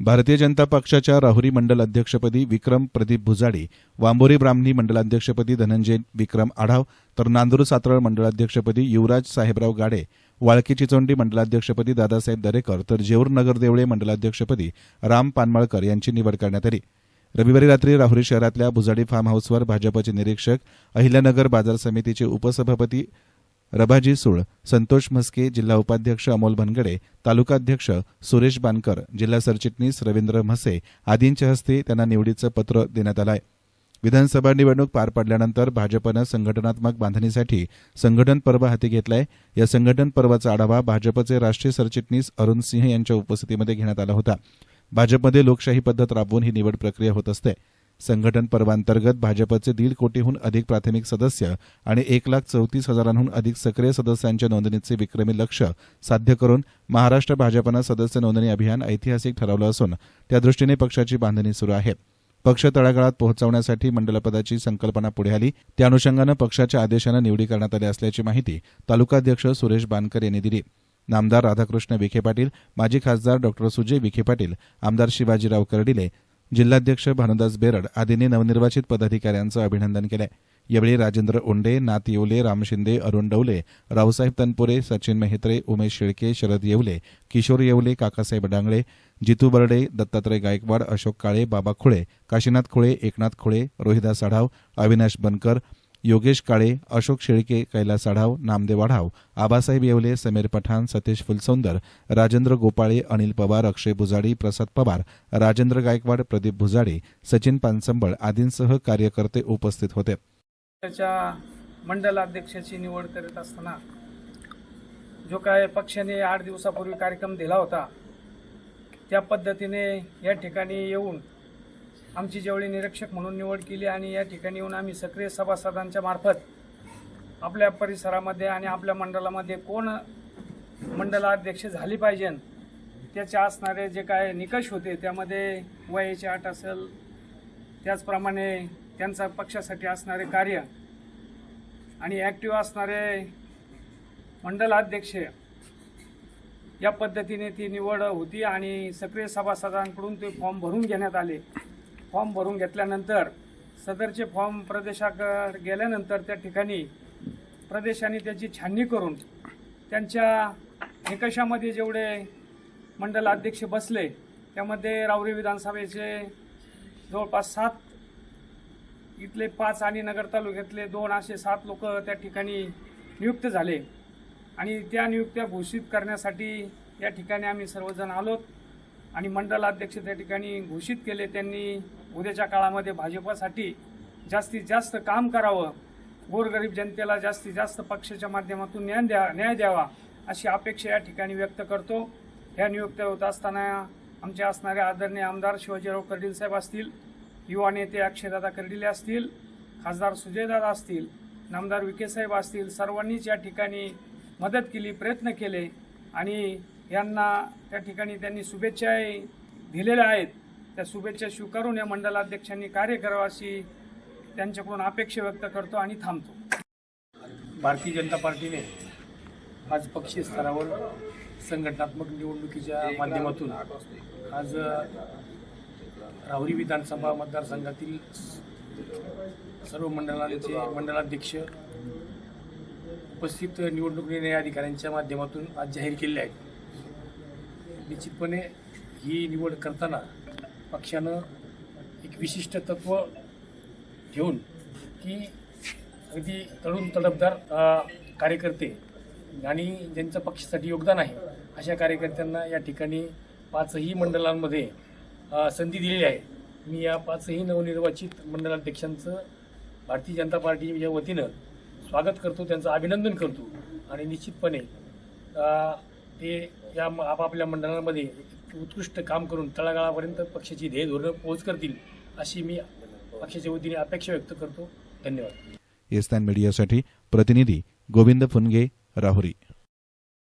भारतीय जनता पक्षाच्या राहुरी मंडल अध्यक्षपदी विक्रम प्रदीप भुजाडी वांबोरी ब्राह्मणी मंडलाध्यक्षपदी धनंजय विक्रम आढाव तर नांदूर सातरळ मंडलाध्यक्षपदी युवराज साहेबराव गाडे वाळकी चिचोंडी मंडलाध्यक्षपदी दादासाहेब दरेकर तर जेऊर नगर देवळे मंडलाध्यक्षपदी राम पानमळकर यांची निवड करण्यात आली. रविवारी रात्री राहुरी शहरातल्या भुजाडी फार्म हाऊसवर भाजपचे निरीक्षक अहिल्यानगर बाजार समितीचे उपसभापती रबाजी सुळ संतोष म्हस्के जिल्हा उपाध्यक्ष अमोल भनगडे तालुकाध्यक्ष सुरेश बानकर जिल्हा सरचिटणीस रवींद्र म्हसे आदींच्या हस्ते त्यांना निवडीचं पत्र देण्यात आलं आहे विधानसभा निवडणूक पार पडल्यानंतर भाजपनं संघटनात्मक बांधणीसाठी संघटन पर्व हाती घेतलाय. या संघटन पर्वाचा आढावा भाजपचे राष्ट्रीय सरचिटणीस अरुण सिंह यांच्या उपस्थितीमध्ये घेण्यात आला होता. भाजपमध्ये लोकशाही पद्धत राबवून ही निवड प्रक्रिया होत असते. संघटन पर्वांतर्गत भाजपचे दीड कोटीहून अधिक प्राथमिक सदस्य आणि एक लाख चौतीस हजारांहून अधिक सक्रिय सदस्यांच्या नोंदणीचे विक्रमी लक्ष साध्य करून महाराष्ट्र भाजपनं सदस्य नोंदणी अभियान ऐतिहासिक ठरवलं असून त्यादृष्टीने पक्षाची बांधणी सुरू आहे. पक्ष तळागाळात पोहोचवण्यासाठी मंडलपदाची संकल्पना पुढे आली. त्या अनुषंगानं पक्षाच्या आदेशानं निवडी करण्यात आली असल्याची माहिती तालुकाध्यक्ष सुरेश बानकर यांनी दिली. नामदार राधाकृष्ण विखे पाटील माजी खासदार डॉक्टर सुजय विखे पाटील आमदार शिवाजीराव कर्डिले जिल्हाध्यक्ष भानुदास बेरड आदींनी नवनिर्वाचित पदाधिकाऱ्यांचं अभिनंदन केलं यावेळी राजेंद्र ओंडे नाथ येवले राम शिंदे अरुण डवले रावसाहेब तनपुरे सचिन मेहत्रे उमेश शेळके शरद येवले किशोर येवले काकासाहेब डांगळे जितू बर्डे दत्तात्रय गायकवाड अशोक काळे बाबा खुळे काशीनाथ खुळे एकनाथ खुळे रोहिदास आढाव अविनाश बनकर योगेश काळे अशोक शेळके कैलास आढाव नामदेव आढाव आबासाहेब येवले समीर पठाण सतीश फुलसौंदर राजेंद्र गोपाळे अनिल पवार अक्षय भुजाडी प्रसाद पवार राजेंद्र गायकवाड प्रदीप भुजाडे सचिन पानसंबळ आदींसह कार्यकर्ते उपस्थित होते. त्याच्या मंडलाध्यक्षाची निवड करत असताना जो काय पक्षाने आठ दिवसापूर्वी कार्यक्रम दिला होता त्या पद्धतीने या ठिकाणी येऊन आमची जेवढी निरीक्षक म्हणून निवड केली आणि या ठिकाणी येऊन आम्ही सक्रिय सभासदांच्या मार्फत आपल्या परिसरामध्ये आणि आपल्या मंडळामध्ये कोण मंडलाध्यक्ष झाली पाहिजे त्याचे असणारे जे काय निकष होते त्यामध्ये वयाची आठ असेल त्याचप्रमाणे त्यांचा पक्षासाठी असणारे कार्य आणि ॲक्टिव्ह असणारे मंडलाध्यक्ष या पद्धतीने ती निवड होती आणि सक्रिय सभासदांकडून ते फॉर्म भरून घेण्यात आले. फॉर्म भरून घेतल्यानंतर सदरचे फॉर्म प्रदेशाकडे गेल्यानंतर त्या ठिकाणी प्रदेशाने त्याची छाननी करून त्यांच्या निकषामध्ये जेवढे मंडल अध्यक्ष बसले त्यामध्ये रावरी विधानसभेचे जवळपास सात इथले पाच आणि नगर तालुक्यातले दोन असे सात लोक त्या ठिकाणी नियुक्त झाले. आणि त्या नियुक्त्या घोषित करण्यासाठी या ठिकाणी आम्ही सर्वजण आलोत. आणि मंडलाध्यक्ष त्या ठिकाणी घोषित केले. त्यांनी उद्याच्या काळामध्ये भाजपासाठी जास्तीत जास्त काम करावं. गोरगरीब जनतेला जास्तीत जास्त पक्षाच्या माध्यमातून न्याय द्या न्याय द्यावा अशी अपेक्षा या ठिकाणी व्यक्त करतो. ह्या नियुक्त्या होत असताना आमचे असणारे आदरणीय आमदार शिवाजीराव कर्डील साहेब असतील युवा नेते अक्षयदादा कर्डिले असतील खासदार सुजयदादा असतील नामदार विखे साहेब असतील सर्वांनीच या ठिकाणी मदत केली प्रयत्न केले आणि यांना त्या ठिकाणी त्यांनी शुभेच्छा दिलेल्या आहेत. त्या शुभेच्छा स्वीकारून या मंडलाध्यक्षांनी कार्य करावं अशी त्यांच्याकडून अपेक्षा व्यक्त करतो आणि थांबतो. भारतीय जनता पार्टीने आज पक्षीय स्तरावर संघटनात्मक निवडणुकीच्या माध्यमातून आज राहुरी विधानसभा मतदारसंघातील सर्व मंडळांचे मंडळाध्यक्ष उपस्थित निवडणूक निर्णय अधिकाऱ्यांच्या माध्यमातून आज जाहीर केले आहेत. निश्चितपणे ही निवड करताना पक्षानं एक विशिष्ट तत्व घेऊन की अगदी तळून तडफदार कार्यकर्ते आणि ज्यांचं पक्षासाठी योगदान आहे अशा कार्यकर्त्यांना या ठिकाणी पाचही मंडळांमध्ये संधी दिलेली आहे. मी या पाचही नवनिर्वाचित मंडलाध्यक्षांचं भारतीय जनता पार्टीच्या वतीनं स्वागत करतो त्यांचं अभिनंदन करतो आणि निश्चितपणे ते या म- आपापल्या मंडळांमध्ये उत्कृष्ट काम करून तळागाळापर्यंत पक्षाची ध्येय धोरणं पोहोच करतील अशी मी पक्षाच्या वतीने अपेक्षा व्यक्त करतो. धन्यवाद. येस्तान मीडियासाठी प्रतिनिधी गोविंद फुनगे राहुरी.